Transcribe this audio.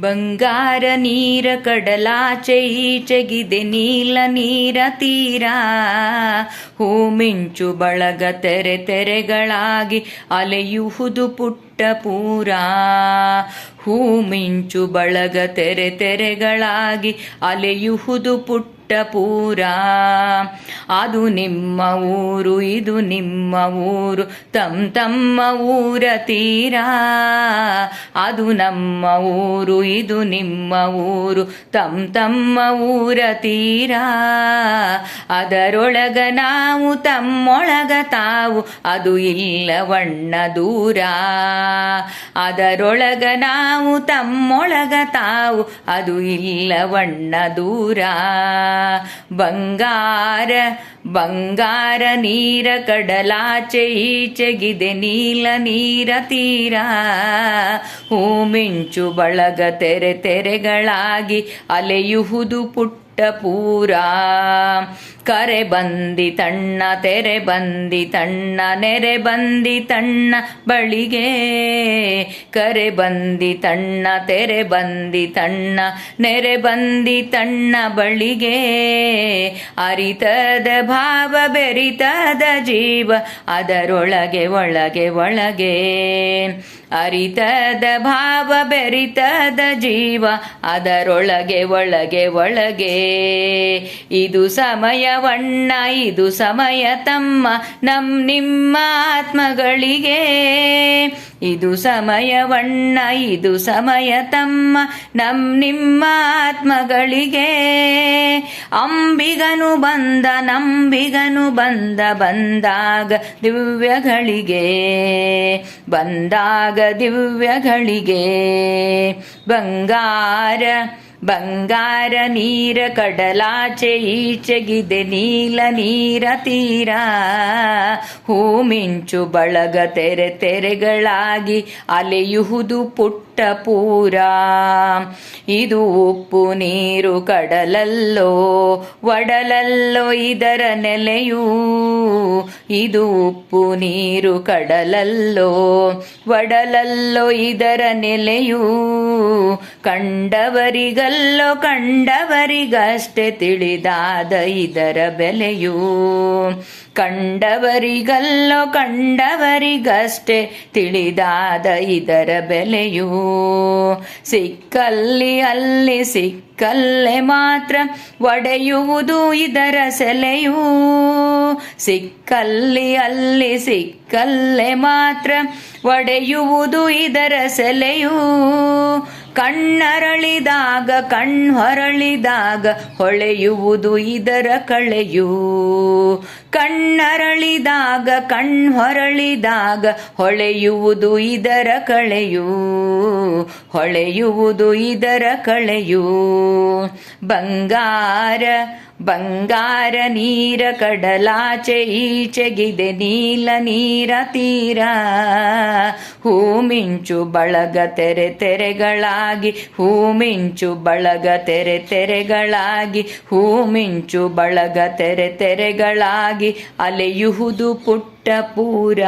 ಬಂಗಾರ ನೀರ ಕಡಲಾಚೆ ಈಚೆಗಿದೆ ನೀಲ ನೀರ ತೀರ. ಹೂಮಿಂಚು ಬಳಗ ತೆರೆ ತೆರೆಗಳಾಗಿ ಅಲೆಯುಹುದು ಪುಟ್ಟ ಪೂರ. ಹೂಮಿಂಚು ಬಳಗ ತೆರೆ ತೆರೆಗಳಾಗಿ ಅಲೆಯುಹುದು ಪುಟ್ಟ ಪೂರ ಅದು ನಿಮ್ಮ ಊರು, ಇದು ನಿಮ್ಮ ಊರು ತಮ್ ತಮ್ಮ ಊರ ತೀರ. ಅದು ನಮ್ಮ ಊರು, ಇದು ನಿಮ್ಮ ಊರು ತಮ್ ತಮ್ಮ ಊರ ತೀರ. ಅದರೊಳಗ ನಾವು ತಮ್ಮೊಳಗ ತಾವು, ಅದು ಇಲ್ಲವಣ್ಣ ದೂರ. ಅದರೊಳಗ ನಾವು ತಮ್ಮೊಳಗ ತಾವು, ಅದು ಇಲ್ಲವಣ್ಣ ದೂರ. ಬಂಗಾರ ಬಂಗಾರ ನೀರ ಕಡಲಾಚೆ ಈಚೆಗಿದೆ ನೀಲ ನೀರ ತೀರ. ಹೂಮಿಂಚು ಬಳಗ ತೆರೆ ತೆರೆಗಳಾಗಿ ಅಲೆಯುವುದು ಪುಟ್ಟ ಪೂರ ಕರೆ ಬಂದಿ ತಣ್ಣ, ತೆರೆ ಬಂದಿ ತಣ್ಣ, ನೆರೆ ಬಂದಿ ತಣ್ಣ ಬಳಿಗೆ. ಕರೆ ಬಂದಿ ತಣ್ಣ, ತೆರೆ ಬಂದಿ ತಣ್ಣ, ನೆರೆ ಬಂದಿ ತಣ್ಣ ಬಳಿಗೆ. ಅರಿತದ ಭಾವ, ಬೆರಿತದ ಜೀವ, ಅದರೊಳಗೆ, ಒಳಗೆ ಒಳಗೆ. ಅರಿತದ ಭಾವ, ಬೆರಿತದ ಜೀವ, ಅದರೊಳಗೆ, ಒಳಗೆ ಒಳಗೆ. ಇದು ಸಮಯವಣ್ಣ ಇದು ಸಮಯ ತಮ್ಮ, ನಮ್ ನಿಮ್ಮ ಆತ್ಮಗಳಿಗೆ ಇದು ಸಮಯವಣ್ಣ ಇದು ಸಮಯ ತಮ್ಮ, ನಮ್ ನಿಮ್ಮ ಆತ್ಮಗಳಿಗೆ ಅಂಬಿಗನು ಬಂದ, ನಂಬಿಗನು ಬಂದ, ಬಂದಾಗ ದಿವ್ಯಗಳಿಗೆ. ಬಂದಾಗ ದಿವ್ಯಗಳಿಗೆ. ಬಂಗಾರ ಬಂಗಾರ ನೀರ ಕಡಲಾಚೆ ಈಚೆಗಿದೆ ನೀಲ ನೀರ ತೀರ. ಹೂಮಿಂಚು ಬಳಗ ತೆರೆ ತೆರೆಗಳಾಗಿ ಅಲೆಯುವುದು ಪುಟ್ಟ ಪೂರ. ಇದು ಉಪ್ಪು ನೀರು ಕಡಲಲ್ಲೋ, ಒಡಲಲ್ಲೋ ಇದರ ನೆಲೆಯೂ. ಇದು ಉಪ್ಪು ನೀರು ಕಡಲಲ್ಲೋ, ಒಡಲಲ್ಲೋ ಇದರ ನೆಲೆಯೂ. ಕಂಡವರಿಗಲ್ಲೋ ಕಂಡವರಿಗಷ್ಟೇ ತಿಳಿದಾದ ಇದರ ಬೆಲೆಯೂ. ಕಂಡವರಿಗಲ್ಲೋ ಕಂಡವರಿಗಷ್ಟೇ ತಿಳಿದಾದ ಇದರ ಬೆಲೆಯೂ. ಸಿಕ್ಕಲ್ಲಿ ಅಲ್ಲಿ ಸಿಕ್ಕಲ್ಲೇ ಮಾತ್ರ ಒಡೆಯುವುದು ಇದರ ಸೆಲೆಯೂ. ಸಿಕ್ಕಲ್ಲಿ ಅಲ್ಲಿ ಸಿಕ್ಕಲ್ಲೇ ಮಾತ್ರ ಒಡೆಯುವುದು ಇದರ ಸೆಲೆಯೂ. ಕಣ್ಣರಳಿದಾಗ ಕಣ್ಹೊರಳಿದಾಗ ಹೊಳೆಯುವುದು ಇದರ ಕಳೆಯು. ಕಣ್ಣರಳಿದಾಗ ಕಣ್ಹೊರಳಿದಾಗ ಹೊಳೆಯುವುದು ಇದರ ಕಳೆಯು. ಹೊಳೆಯುವುದು ಇದರ ಕಳೆಯು. ಬಂಗಾರ ಬಂಗಾರ ನೀರ ಕಡಲಾಚೆ ಈಚೆಗಿದೆ ನೀಲ ನೀರ ತೀರ. ಹೂಮಿಂಚು ಬಳಗ ತೆರೆ ತೆರೆಗಳಾಗಿ ಹೂಮಿಂಚು ಬಳಗ ತೆರೆ ತೆರೆಗಳಾಗಿ ಹೂಮಿಂಚು ಬಳಗ ತೆರೆ ತೆರೆಗಳಾಗಿ ಅಲೆಯುವುದು ಪುಟ್ಟ ಪೂರ.